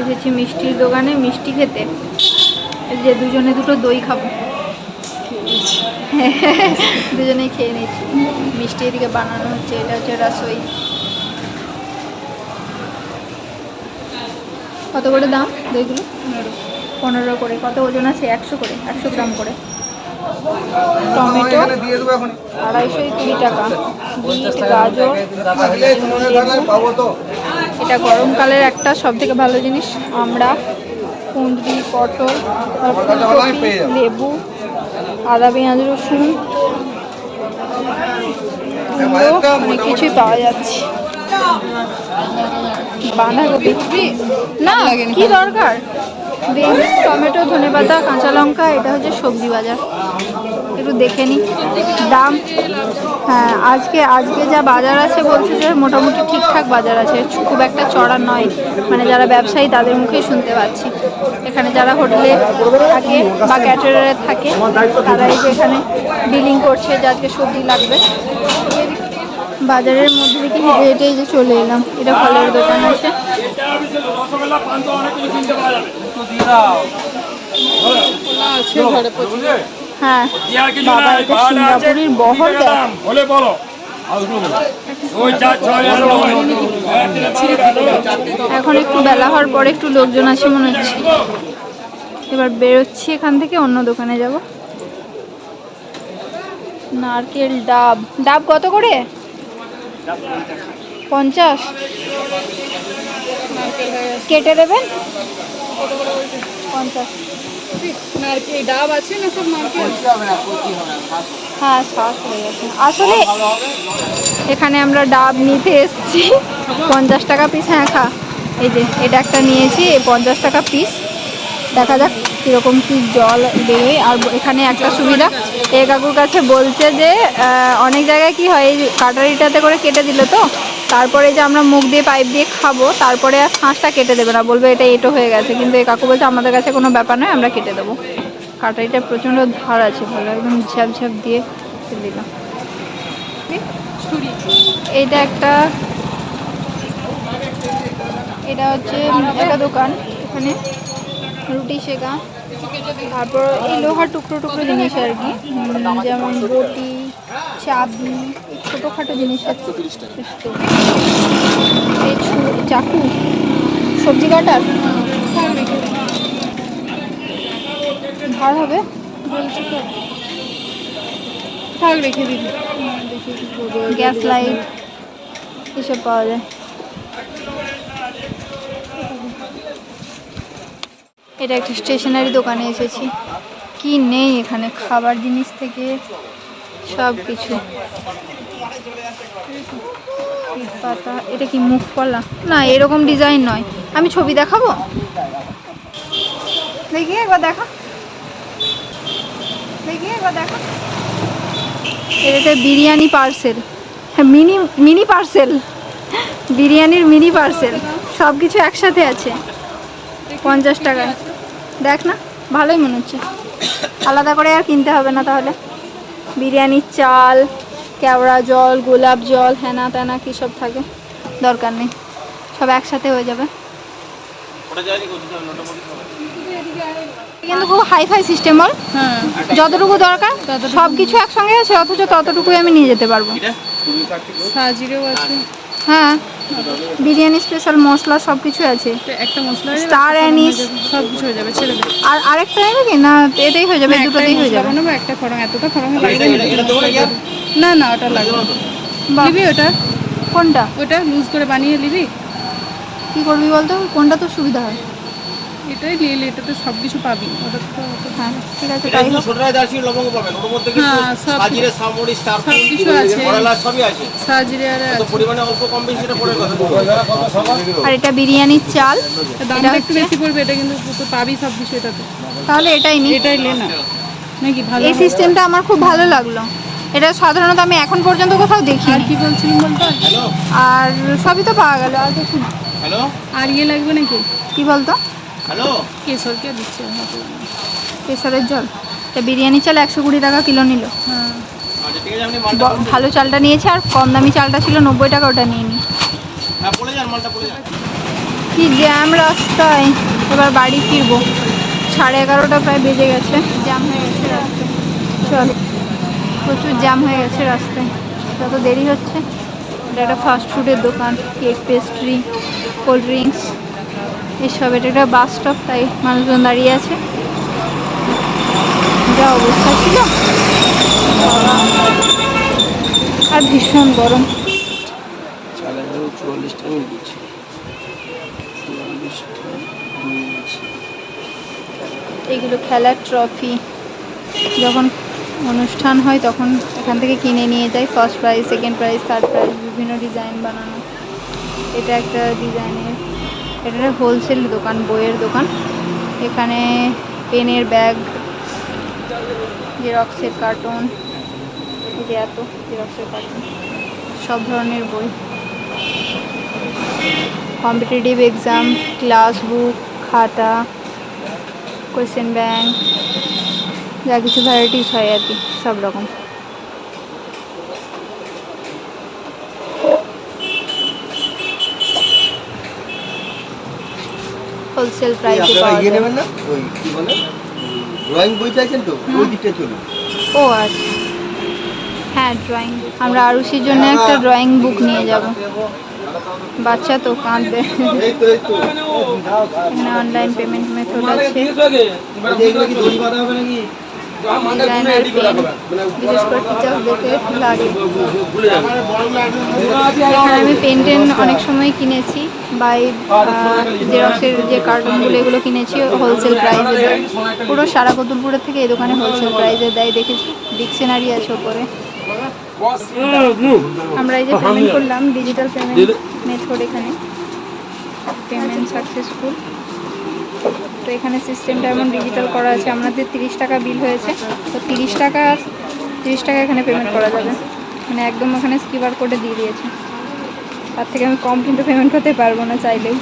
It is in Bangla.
এসেছি মিষ্টির দোকানে মিষ্টি খেতে। যে দুজনে দুটো দই খাব। দুজনেই খেয়ে নিচ্ছি মিষ্টি এদিকে বানানো হচ্ছে, এটা হচ্ছে রসই। কত করে দাম দইগুলো? পনেরো। পনেরো করে, কত ওজন আছে? একশো করে, একশো গ্রাম করে। টমেটো আড়াইশোই কুড়ি টাকা। বিট, গাজর। এটা গরমকালের একটা সব থেকে ভালো জিনিস। আমরা কুঁদরি পটল লেবু আদা পেঁয়াজ রসুন কুমড়ো অনেক কিছুই পাওয়া যাচ্ছে। বাঁধাকপি। না কি দরকার? বেগুন টমেটো ধনেপাতা কাঁচা লঙ্কা এটা হচ্ছে সবজি বাজার। একটু দেখে নিই দাম? হ্যাঁ আজকে আজকে যা বাজার আছে বলছে যে মোটামুটি ঠিকঠাক বাজার আছে। খুব একটা চড়া নয়। মানে যারা ব্যবসায়ী তাদের মুখেই শুনতে পাচ্ছি। এখানে যারা হোটেলে থাকে বা ক্যাটারারে থাকে তারা এই যে এখানে বিলিং করছে যে আজকে সবজি লাগবে। বাজারের মধ্যে থেকে হেঁটে যে চলে এলাম। এটা ফলের দোকান আছে। হ্যাঁ। বাবা এটা সিঙ্গাপুরের বহর দেখ বলে বলো। এখন একটু বেলা হওয়ার পরে একটু লোকজন আছে মনে হচ্ছে। এবার বেরোচ্ছি এখান থেকে অন্য দোকানে যাব। নারকেল ডাব। ডাব কত করে? পঞ্চাশ। কেটে দেবেন? পঞ্চাশ। নারকেল ডাব আছে না সব নারকেল হ্যাঁ শ্বাস হয়ে গেছে। আসলে এখানে আমরা ডাব নিতে এসেছি। পঞ্চাশ টাকা পিস হ্যাঁ খা। এই যে এটা একটা নিয়েছি এই পঞ্চাশ টাকা পিস দেখা যাক কীরকম কি জল বেরোয়। আর এখানে একটা সুবিধা এ কাকুর কাছে বলছে যে অনেক জায়গায় কি হয় এই কাটারিটাতে করে কেটে দিল তো? তারপরে যে আমরা মুখ দিয়ে পাইপ দিয়ে খাব তারপরে আর শাঁসটা কেটে দেবে না। বলবে এটা এটো হয়ে গেছে। কিন্তু এই কাকু বলছে আমাদের কাছে কোনো ব্যাপার নয় আমরা কেটে দেবো। কাটারিটা প্রচণ্ড ধার আছে ভালো একদম ঝ্যাপ ঝ্যাপ দিয়ে দিলাম এটা একটা এটা হচ্ছে একটা দোকান এখানে রুটি শেখা। তারপর এই লোহার টুকরো টুকরো জিনিস আর কি। যেমন রুটি চাবি ছোটোখাটো জিনিস আছে। চাকু সবজি কাটার? ধার হবে? থাক রেখে গ্যাস লাইট এসব পাওয়া যায়। এটা একটা স্টেশনারি দোকানে এসেছি। কি নেই এখানে? খাবার জিনিস থেকে সব কিছু পাতা? এটা কি মুখ পলা না, এরকম ডিজাইন নয়। আমি ছবি দেখাবো? দেখি, একবার দেখা। দেখি, একবার দেখা। এটা বিরিয়ানি পার্সেল হ্যাঁ মিনি মিনি পার্সেল বিরিয়ানির মিনি পার্সেল সব কিছু একসাথে আছে। পঞ্চাশ টাকায়। দেখ না, ভালোই মনে হচ্ছে। আলাদা করে আর কিনতে হবে না তাহলে। বিরিয়ানির চাল কেওড়া জল গোলাপ জল হেনা তেনা কী সব থাকে? দরকার নেই। সব একসাথে হয়ে যাবে। কিন্তু খুব হাই ফাই সিস্টেম বল। হ্যাঁ। যতটুকু দরকার সব কিছু একসঙ্গে আছে অথচ ততটুকুই আমি নিয়ে যেতে পারব। হ্যাঁ। বিরিয়ানি স্পেশাল মশলা সব কিছু আছে একটা মশলা Star anise। সব কিছু হয়ে যাবে ছেড়ে দেবে আর আরেকটা নেবে কি না এটাই হয়ে যাবে না, দুটোতেই হয়ে যাবে। বানাবো একটা ফড়ং এতটা ফড়ং না। না ওটা লাগবে। নিবি ওটা? কোনটা? ওটা লুজ করে বানিয়ে নিবি? কি করবি বলতো? কোনটা তো সুবিধা হয়? এটাই নিয়ে নিলে এটাতে সব কিছু পাবি। ওটা তো হ্যাঁ ঠিক আছে তাই হোক। ছোটরা দার্সি লবঙ্গ পাবেন ওর মধ্যে কিন্তু হ্যাঁ, সাজিরে সামরি স্টার সব কিছু আছে। মডেলা সবই আছে। সাজিরে আর তো পরিমাণে অল্প কম বেশি এটা পড়ে কথা। আর এটা বিরিয়ানির চাল। দামটা একটু বেশি পড়বে এটা কিন্তু তো পাবি সব কিছু এটাতে। তাহলে এটাই নি। এটাই লে না। নাকি ভালো এই সিস্টেমটা আমার খুব ভালো লাগল। এটা সাধারণত আমি এখন পর্যন্ত কোথাও দেখি আর কি বলছিলাম বলতো আর সবই তো পাওয়া গেল। আর কিছু। হ্যালো? আর ইয়ে লাগবে নাকি? কি বলতো? দিচ্ছে? কেশরের জল। বিরিয়ানি চাল একশো কুড়ি টাকা কিলো নিল। হ্যাঁ। আচ্ছা ভালো চালটা নিয়েছে আর কম দামি চালটা ছিল নব্বই টাকা ওটা নিয়ে নি। হ্যাঁ কি জ্যাম রাস্তায়। এবার বাড়ি ফিরবো। সাড়ে এগারোটা প্রায় বেজে গেছে। জ্যাম হয়ে গেছে রাস্তায়। চল। প্রচুর জ্যাম হয়ে গেছে রাস্তায়। যত দেরি হচ্ছে। এটা একটা ফাস্ট ফুডের দোকান। কেক পেস্ট্রি কোল্ড ড্রিঙ্কস এসব এটা একটা বাস স্টপ তাই মানুষজন দাঁড়িয়ে আছে। যা অবস্থা ছিল। আর ভীষণ গরম। চুয়াল্লিশটা এগুলো খেলার ট্রফি যখন অনুষ্ঠান হয় তখন এখান থেকে কিনে নিয়ে যাই first prize second prize third prize বিভিন্ন ডিজাইন বানানো। এটা একটা ডিজাইনের এটা হোলসেল দোকান, বইয়ের দোকান। এখানে পেনের ব্যাগ জেরক্সের কার্টুন যে এত জেরক্সের কার্টুন সব ধরনের বই। কম্পিটিটিভ এক্সাম ক্লাস বুক খাতা কোয়েশ্চেন ব্যাংক যা কিছু ভ্যারাইটিস হয় আর কি, সব রকম। হোলসেল প্রাইসে পাওয়া ইয়ে যায়। নেবেন না? ওই কি বলে? ড্রয়িং বই চাইছেন তো? ওই দিকটা চলুন। ও আচ্ছা। হ্যাঁ ড্রয়িং আমরা আরুষির জন্য একটা ড্রয়িং বুক নিয়ে যাব। বাচ্চা তো কাঁদবে। এই তো এই তো। এখানে অনলাইন পেমেন্ট মেথড আছে। ডিজাইনার পেন বিশেষ করে টিচার্সদেরকে লাগে। এখানে আমি পেন টেন অনেক সময় কিনেছি বাই জেরক্সের যে কার্টুনগুলো এগুলো কিনেছি হোলসেল প্রাইসে দেয় পুরো সারা কতুলপুরের থেকে এই দোকানে হোলসেল প্রাইসে দেয় দেখেছি। ডিকশনারি আছে ওপরে। আমরা এই যে পেমেন্ট করলাম ডিজিটাল পেমেন্ট মেথড এখানে। পেমেন্ট সাকসেসফুল তো এখানে সিস্টেমটা এমন ডিজিটাল করা আছে, আমাদের তিরিশ টাকা বিল হয়েছে। তো তিরিশ টাকার তিরিশ টাকা এখানে পেমেন্ট করা যাবে। মানে একদম ওখানে স্কিপার কোডে দিয়ে দিয়েছে। তার থেকে আমি কম কিন্তু পেমেন্ট করতে পারব না চাইলেও।